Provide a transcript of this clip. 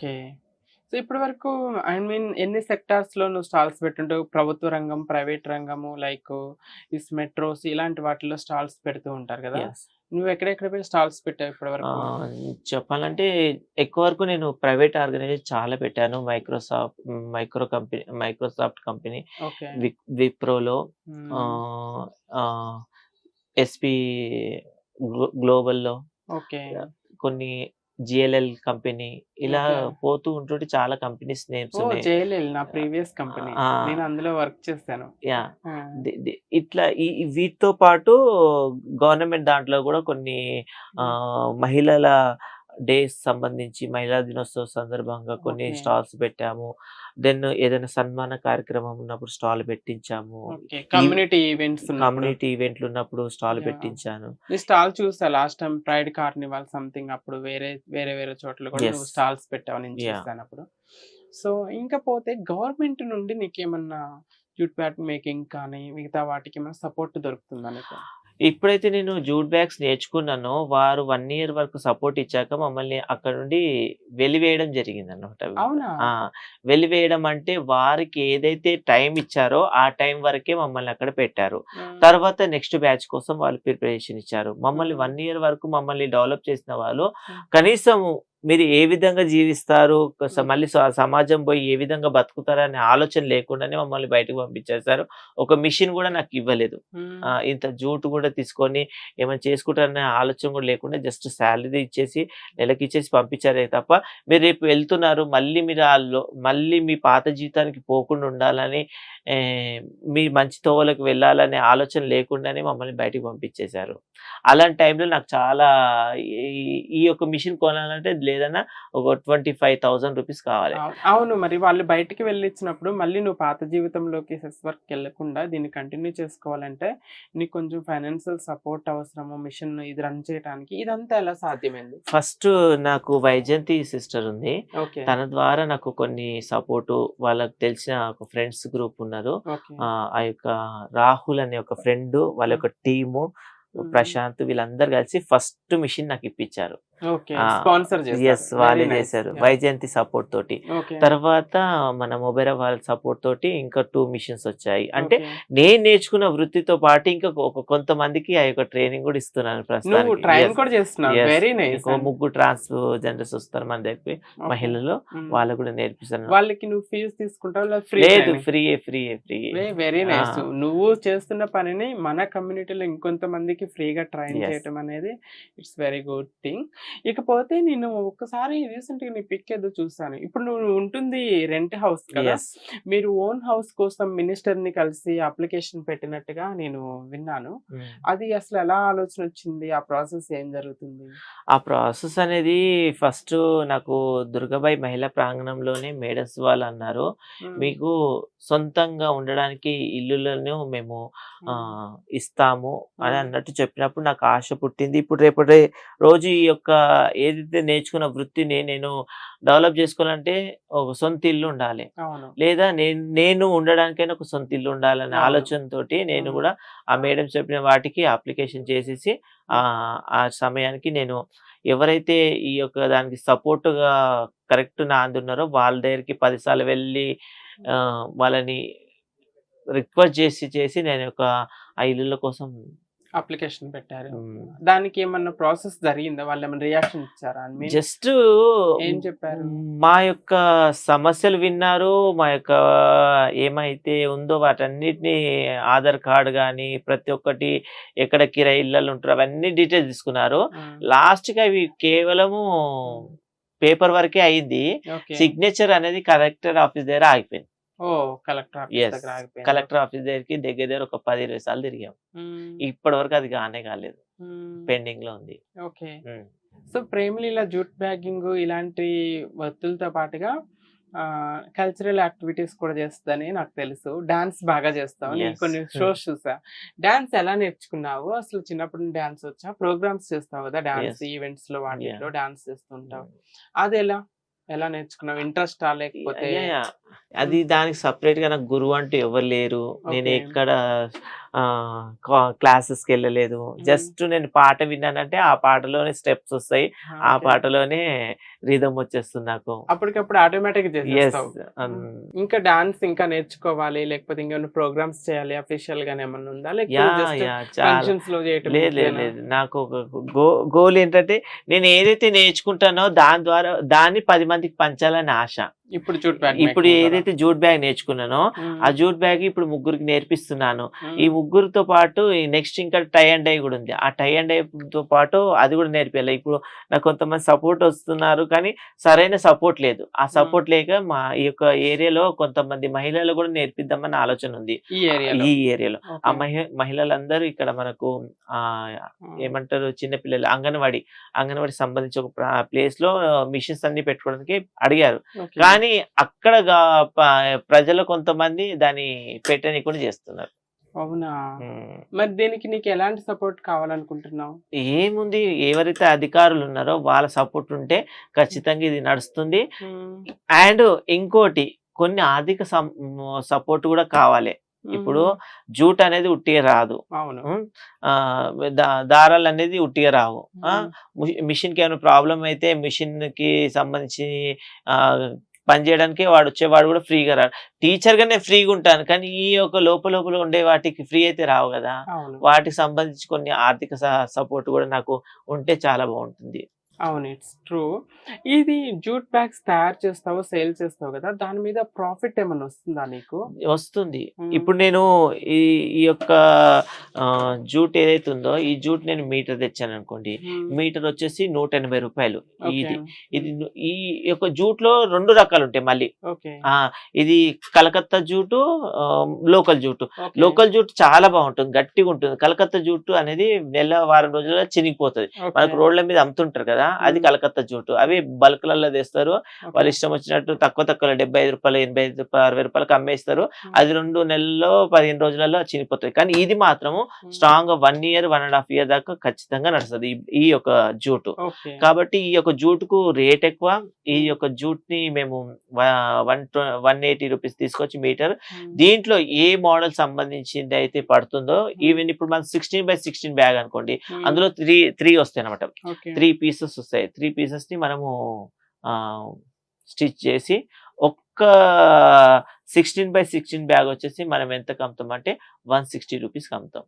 Okay. So ఇప్పటి వరకు I mean ఎన్ని సెక్టార్స్లో నువ్వు స్టాల్స్ పెట్టుంటావు? ప్రభుత్వ రంగం ప్రైవేట్ రంగము లైక్ ఈ మెట్రోస్ ఇలాంటి వాటిలో స్టాల్స్ పెడుతూ ఉంటారు కదా. నువ్వు ఎక్కడెక్కడ పోయి స్టాల్స్ పెట్టావు ఇప్పటి వరకు? చెప్పాలంటే ఎక్కువ వరకు నేను ప్రైవేట్ ఆర్గనైజేషన్ చాలా పెట్టాను. Microsoft micro company Microsoft company విప్రోలో SP గ్లోబల్లో ఓకే. కొన్ని జిఎల్ఎల్ కంపెనీ ఇలా. పోతూ ఉంటుంటే చాలా కంపెనీస్ నేమ్స్ నా ప్రీవియస్ కంపెనీ. నేను అందులో వర్క్ చేశాను. యా. ఇట్లా వీటితో పాటు గవర్నమెంట్ దాంట్లో కూడా కొన్ని ఆ, మహిళల డేస్ సంబంధించి మహిళా దినోత్సవ సందర్భంగా కొన్ని. స్టాల్స్ పెట్టాము. దెన్ ఏదైనా సన్మాన కార్యక్రమం ఉన్నప్పుడు స్టాల్ పెట్టించాము. కమ్యూనిటీ ఈవెంట్స్ కమ్యూనిటీ ఈవెంట్లు ఉన్నప్పుడు స్టాల్. పెట్టించాను. స్టాల్ చూసా last time pride carnival something అప్పుడు వేరే వేరే వేరే చోట్ల కూడా స్టాల్స్ పెట్టావు నేను. చూసాను అప్పుడు. సో ఇంకా పోతే గవర్నమెంట్ నుండి నీకేమన్నా జూట్ బ్యాట్ మేకింగ్ కానీ మిగతా వాటికి ఏమైనా సపోర్ట్ దొరుకుతుందా నీకు? ఇప్పుడైతే నేను జూట్ బ్యాగ్స్ నేర్చుకున్నానో. వారు వన్ ఇయర్ వరకు సపోర్ట్ ఇచ్చాక మమ్మల్ని అక్కడ నుండి వెలివేయడం జరిగింది అనమాట వెలివేయడం అంటే వారికి ఏదైతే టైం ఇచ్చారో ఆ టైం వరకే మమ్మల్ని అక్కడ పెట్టారు. తర్వాత నెక్స్ట్ బ్యాచ్ కోసం వాళ్ళు ప్రిపరేషన్ ఇచ్చారు. మమ్మల్ని. వన్ ఇయర్ వరకు మమ్మల్ని డెవలప్ చేసిన వాళ్ళు. కనీసం మీరు ఏ విధంగా జీవిస్తారు. మళ్ళీ సమాజం పోయి ఏ విధంగా బతుకుతారు అనే ఆలోచన లేకుండానే మమ్మల్ని బయటకు పంపించేశారు. ఒక మిషన్ కూడా నాకు ఇవ్వలేదు. ఇంత జూటు కూడా తీసుకొని ఏమైనా చేసుకుంటారనే ఆలోచన కూడా లేకుండా జస్ట్ శాలరీ ఇచ్చేసి నెలకి ఇచ్చేసి పంపించారే తప్ప మీరు రేపు వెళ్తున్నారు మళ్ళీ మీరు లో- మళ్ళీ మీ పాత జీవితానికి పోకుండా ఉండాలని మీ మంచి తోవలకు వెళ్ళాలనే ఆలోచన లేకుండానే మమ్మల్ని బయటికి పంపించేశారు. అలాంటి టైంలో నాకు చాలా ఈ- ఈ యొక్క మిషన్ కొనాలంటే లేదన్నా ఒక ట్వంటీ ఫైవ్ థౌసండ్ రూపీస్ కావాలి. అవు- అవును మరి వాళ్ళు బయటికి వెళ్ళిచ్చినప్పుడు మళ్ళీ నువ్వు పాత జీవితంలోకి సెస్ వర్క్ వెళ్ళకుండా దీన్ని కంటిన్యూ చేసుకోవాలంటే నీకు కొంచెం ఫైనాన్షియల్ సపోర్ట్ అవసరము మిషన్ ఇది రన్ చేయడానికి ఇదంతా ఎలా సాధ్యమైంది? ఫస్ట్ నాకు వైజయంతి సిస్టర్ ఉంది. తన ద్వారా నాకు కొన్ని సపోర్టు వాళ్ళకి తెలిసిన ఒక ఫ్రెండ్స్ గ్రూప్ ఉన్నారు. ఆ యొక్క రాహుల్ అనే ఒక ఫ్రెండ్ వాళ్ళ యొక్క టీము. ప్రశాంత్ వీళ్ళందరూ కలిసి ఫస్ట్ మిషన్ నాకు ఇప్పించారు. ఎస్ వాళ్ళే చేశారు. వైజయంతి సపోర్ట్ తోటి. తర్వాత మన మొబైల్ వాళ్ళ సపోర్ట్ తోటి ఇంకా టూ మిషన్స్ వచ్చాయి. అంటే నేను నేర్చుకున్న వృత్తితో పాటు ఇంకా కొంతమందికి ఆ యొక్క ట్రైనింగ్ కూడా ఇస్తున్నాను ప్రస్తుతానికి. ముగ్గురు ట్రాన్స్ జెండర్స్ వస్తారు మన దగ్గరికి మహిళలు. వాళ్ళకు కూడా నేర్పిస్తాను వాళ్ళకి నువ్వు ఫీజు తీసుకుంటావు లేదు free free free very nice. నువ్వు చేస్తున్న పనిని మన కమ్యూనిటీలో ఇంకొంతమందికి ఫ్రీగా ట్రైన్. చేయటం అనేది ఇట్స్ వెరీ గుడ్ థింగ్ ఇకపోతే నేను ఒక్కసారి రీసెంట్గా నీ పిక్ ఏదో చూసాను. ఇప్పుడు నువ్వు ఉంటుంది రెంట్ హౌస్ కదా? మీరు ఓన్ హౌస్ కోసం మినిస్టర్ని కలిసి అప్లికేషన్ పెట్టినట్టుగా నేను విన్నాను. అది అసలు ఎలా ఆలోచన వచ్చింది? ఆ ప్రాసెస్ ఏం జరుగుతుంది? ఆ ప్రాసెస్ అనేది ఫస్ట్ నాకు దుర్గాబాయి మహిళా ప్రాంగణంలోనే మేడస్ వాళ్ళు అన్నారు. మీకు సొంతంగా ఉండడానికి ఇల్లులను మేము ఇస్తాము అని. అన్నట్టు చెప్పినప్పుడు నాకు ఆశ పుట్టింది. ఇప్పుడు రేపటి రోజు ఈ యొక్క ఏదైతే నేర్చుకున్న వృత్తిని నేను డెవలప్ చేసుకోవాలంటే ఒక సొంత ఇల్లు ఉండాలి లేదా నేను నేను ఉండడానికైనా ఒక సొంత ఇల్లు ఉండాలనే అవును. ఆలోచనతోటి నేను. కూడా ఆ మేడం చెప్పిన వాటికి అప్లికేషన్ చేసేసి ఆ ఆ సమయానికి నేను ఎవరైతే ఈ యొక్క దానికి సపోర్ట్గా కరెక్ట్ నా అందున్నారో వాళ్ళ దగ్గరికి పదిసార్లు వెళ్ళి వాళ్ళని రిక్వెస్ట్ చేసి చేసి నేను ఒక ఆ ఇల్లుల కోసం అప్లికేషన్ పెట్టారు. దానికి ఏమన్నా ప్రాసెస్ జరిగిందా? వాళ్ళు ఏమైనా రియాక్షన్ ఇచ్చారా? జస్ట్ ఏం చెప్పారు? మా యొక్క సమస్యలు విన్నారు. మా యొక్క ఏమైతే ఉందో వాటన్నిటిని ఆధార్ కార్డు కానీ ప్రతి ఒక్కటి ఎక్కడ కిరాయి ఇళ్ళలు ఉంటారు అవన్నీ డీటెయిల్స్ తీసుకున్నారు. మ్మ్. లాస్ట్గా ఇవి కేవలము పేపర్ వరకే అయింది. సిగ్నేచర్ అనేది కలెక్టర్ ఆఫీస్ దగ్గర ఆగిపోయింది. కలెక్టర్ ఆఫీస్ దగ్గరికి దగ్గర దగ్గర ఒక పది ఇరవై సార్లు తిరిగాం. ఇప్పటి వరకు అది కానే కాలేదు. పెండింగ్లో ఉంది. Okay. So Premaleela jute bagging ఇలాంటి వత్తులతో పాటుగా కల్చరల్ యాక్టివిటీస్ కూడా చేస్తుందని నాకు తెలుసు. డాన్స్ బాగా చేస్తావు. నేను. కొన్ని షోస్ చూసా. డాన్స్ ఎలా నేర్చుకున్నావు? అసలు చిన్నప్పుడు డాన్స్ వచ్చా? ప్రోగ్రామ్స్ చేస్తావు కదా డాన్స్. ఈవెంట్స్లో వాటిలో. డాన్స్ చేస్తుంటావు. అది ఎలా? ఎలా నేర్చుకున్నావు? ఇంట్రెస్ట్ లేకపోతే. అది దానికి సపరేట్గా నాకు గురువు అంటూ ఎవరు లేరు. నేను. ఎక్కడ క్లాసెస్కి వెళ్ళలేదు జస్ట్ నేను పాట విన్నానంటే ఆ పాటలోనే స్టెప్స్ వస్తాయి. ఆ. పాటలోనే రిధం వచ్చేస్తుంది నాకు. అప్పటికప్పుడు ఆటోమేటిక్ ఇంకా డాన్స్ ఇంకా నేర్చుకోవాలి లేకపోతే ఇంకేమైనా ప్రోగ్రామ్స్ చేయాలి అఫీషియల్ గానే ఏమన్నా ఉందా? లేదు లేదు. నాకు ఒక గో గోల్ ఏంటంటే నేను ఏదైతే నేర్చుకుంటానో దాని ద్వారా దాన్ని పది మందికి పంచాలని ఆశ. ఇప్పుడు జూట్ బ్యాగ్ ఇప్పుడు ఏదైతే జూట్ బ్యాగ్ నేర్చుకున్నానో ఆ జూట్ బ్యాగ్ ఇప్పుడు ముగ్గురికి నేర్పిస్తున్నాను. ఈ ముగ్గురితో పాటు నెక్స్ట్ ఇంకా టై అండ్ డై కూడా ఉంది. ఆ టై అండ్ డై తో పాటు అది కూడా నేర్పించాలి ఇప్పుడు నాకు కొంతమంది సపోర్ట్ వస్తున్నారు కానీ సరైన సపోర్ట్ లేదు. ఆ సపోర్ట్ లేక మా ఈ యొక్క ఏరియాలో కొంతమంది మహిళలు కూడా నేర్పిద్దామని ఆలోచన ఉంది. ఈ ఏరియాలో? ఈ ఏరియాలో. ఆ మహి మహిళలందరూ ఇక్కడ మనకు ఆ ఏమంటారు చిన్నపిల్లలు అంగన్వాడి అంగన్వాడి సంబంధించి ఒక ప్లేస్లో మిషన్స్ అన్ని పెట్టుకోవడానికి అడిగారు. కానీ అక్కడ గా- ప- ప్రజలు కొంతమంది దాన్ని పెట్టని కూడా చేస్తున్నారు. అవునా. మరి దీనికి నీకు ఎలాంటి సపోర్ట్ కావాలనుకుంటున్నావు? ఏముంది? ఎవరైతే అధికారులు ఉన్నారో వాళ్ళ సపోర్ట్ ఉంటే ఖచ్చితంగా ఇది నడుస్తుంది. అండ్ ఇంకోటి కొన్ని ఆర్థిక సపోర్ట్ కూడా కావాలి. ఇప్పుడు జూట్ అనేది ఉట్టిగా రాదు. అవును. దారాలు అనేది ఉట్టిగా రావు. మిషన్కి ఏమైనా ప్రాబ్లం అయితే మిషన్కి సంబంధించి ఆ, పని చేయడానికి వాడు వచ్చేవాడు కూడా ఫ్రీగా రాడు టీచర్గా నేను ఫ్రీగా ఉంటాను కానీ ఈ యొక్క లోపల లోపల ఉండే వాటికి ఫ్రీ అయితే రావు కదా. వాటికి సంబంధించి కొన్ని ఆర్థిక సపోర్ట్ కూడా నాకు ఉంటే చాలా బాగుంటుంది. అవును ఇట్స్ ట్రూ ఇది జూట్ బ్యాగ్స్ తయారు చేస్తావు సేల్ చేస్తావు కదా దాని మీద ప్రాఫిట్ ఏమైనా వస్తుందా నీకు వస్తుంది. ఇప్పుడు నేను ఈ ఈ యొక్క జూట్ ఏదైతే ఉందో ఈ జూట్ నేను మీటర్ తెచ్చాను అనుకోండి. మీటర్ వచ్చేసి నూట ఎనభై రూపాయలు. ఇది ఇది ఈ యొక్క జూట్లో రెండు రకాలు ఉంటాయి మళ్ళీ ఇది Calcutta jute local jute. Local jute చాలా బాగుంటుంది గట్టిగా ఉంటుంది కలకత్తా జూటు అనేది నెల వారం రోజుల్లో చినిగిపోతుంది. మనకు రోడ్ల మీద అమ్ముతుంటారు కదా అది. కలకత్తా జూటు అవి బల్క్లలో తెస్తారు. వాళ్ళు ఇష్టం వచ్చినట్టు తక్కువ తక్కువ డెబ్బై ఐదు రూపాయలు ఎనభై ఐదు రూపాయలు అరవై రూపాయలకు అమ్మేస్తారు మ్మ్. అది రెండు నెలల్లో పదిహేను రోజులలో చినిపోతాయి కానీ ఇది మాత్రము. Strong one year one and half year దాకా ఖచ్చితంగా నడుస్తుంది ఈ- యొక్క జూటు కాబట్టి ఈ యొక్క జూట్కు రేట్ ఎక్కువ ఈ యొక్క జూట్ని మేము వన్ వన్ ఎయిటీ రూపీస్ తీసుకొచ్చి మీటర్. దీంట్లో ఏ మోడల్ సంబంధించింది అయితే పడుతుందో ఈవెన్ ఇప్పుడు మన సిక్స్టీన్ బై సిక్స్టీన్ బ్యాగ్ అనుకోండి. అందులో త్రీ త్రీ వస్తాయి అనమాట. త్రీ పీసెస్ వస్తాయి. త్రీ పీసెస్ని మనము స్టిచ్ చేసి ఒక్క సిక్స్టీన్ బై సిక్స్టీన్ బ్యాగ్ వచ్చేసి మనం ఎంత కమ్ముతాం అంటే వన్ సిక్స్టీ రూపీస్ కమ్ముతాం.